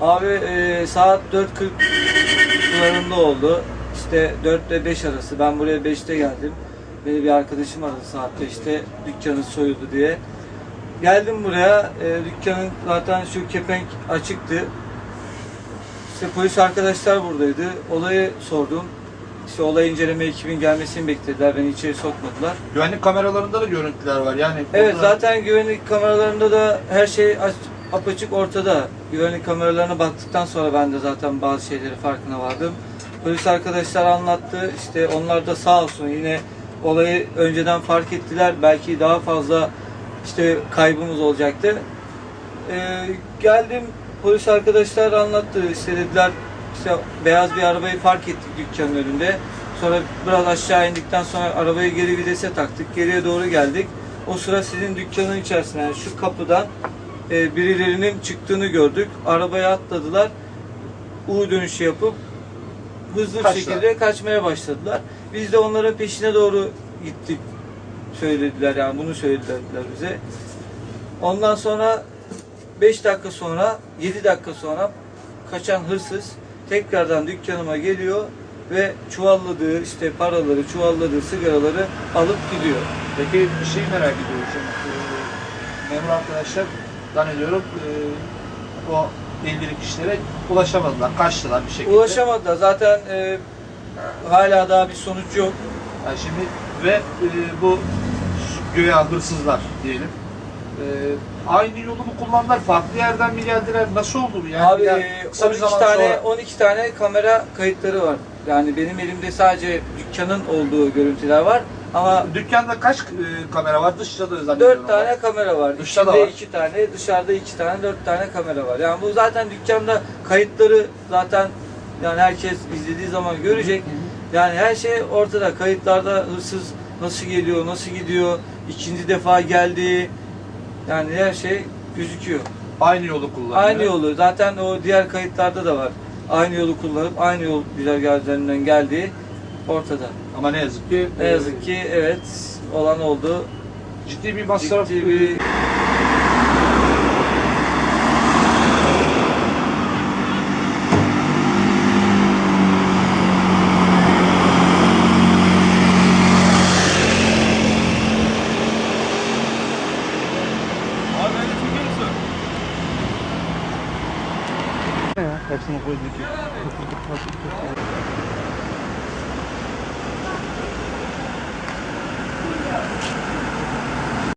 Abi e, saat 4.40 sularında oldu. İşte 4 ile 5 arası. Ben buraya 5'te geldim. Beni bir arkadaşım aradı saat 5'te dükkanı soyuldu diye. Geldim buraya. E, dükkanın zaten şu kepenk açıktı. İşte polis arkadaşlar buradaydı. Olayı sordum. İşte olay inceleme ekibin gelmesini beklediler. Beni içeri sokmadılar. Güvenlik kameralarında da görüntüler var. Yani Evet burada- zaten güvenlik kameralarında da her şey aç, apaçık ortada. Güvenlik kameralarına baktıktan sonra ben de zaten bazı şeyleri farkına vardım. Polis arkadaşlar anlattı. İşte onlar da sağ olsun yine olayı önceden fark ettiler. Belki daha fazla işte kaybımız olacaktı. Ee, geldim polis arkadaşlar anlattı. İşte dediler işte beyaz bir arabayı fark ettik dükkanın önünde. Sonra biraz aşağı indikten sonra arabayı geri vitese taktık. Geriye doğru geldik. O sıra sizin dükkanın içerisine yani şu kapıdan e, birilerinin çıktığını gördük. Arabaya atladılar. U dönüşü yapıp hızlı bir Kaçtılar. şekilde kaçmaya başladılar. Biz de onların peşine doğru gittik söylediler yani bunu söylediler bize. Ondan sonra 5 dakika sonra 7 dakika sonra kaçan hırsız tekrardan dükkanıma geliyor ve çuvalladığı işte paraları, çuvalladığı sigaraları alıp gidiyor. Peki bir şey merak ediyorum. Ee, memur arkadaşlar zannediyorum e, o ilgili kişilere ulaşamadılar. Kaçtılar bir şekilde. Ulaşamadılar. Zaten e, hala daha bir sonuç yok. Yani şimdi ve e, bu göya hırsızlar diyelim. E, aynı yolu mu kullandılar? Farklı yerden mi geldiler? Nasıl oldu bu yani? Abi Yani e, kısa bir 12 zaman tane sonra- 12 tane kamera kayıtları var. Yani benim elimde sadece dükkanın olduğu görüntüler var ama Dükkanda kaç e, kamera var? Dışta da zannediyorum. 4 tane kamera var. Dışta da var. 2 tane, dışarıda 2 tane, 4 tane kamera var. Yani bu zaten dükkanda kayıtları zaten yani herkes izlediği zaman görecek. Yani her şey ortada. Kayıtlarda hırsız nasıl geliyor, nasıl gidiyor, ikinci defa geldi. Yani her şey gözüküyor. Aynı yolu kullanıyor. Aynı yolu. Zaten o diğer kayıtlarda da var. Aynı yolu kullanıp aynı yol güzergahlarından geldiği ortada. Ama ne yazık ki Ne e, yazık ki evet olan oldu. ciddi bir masraf Ciddi bir Hepsini koyduk.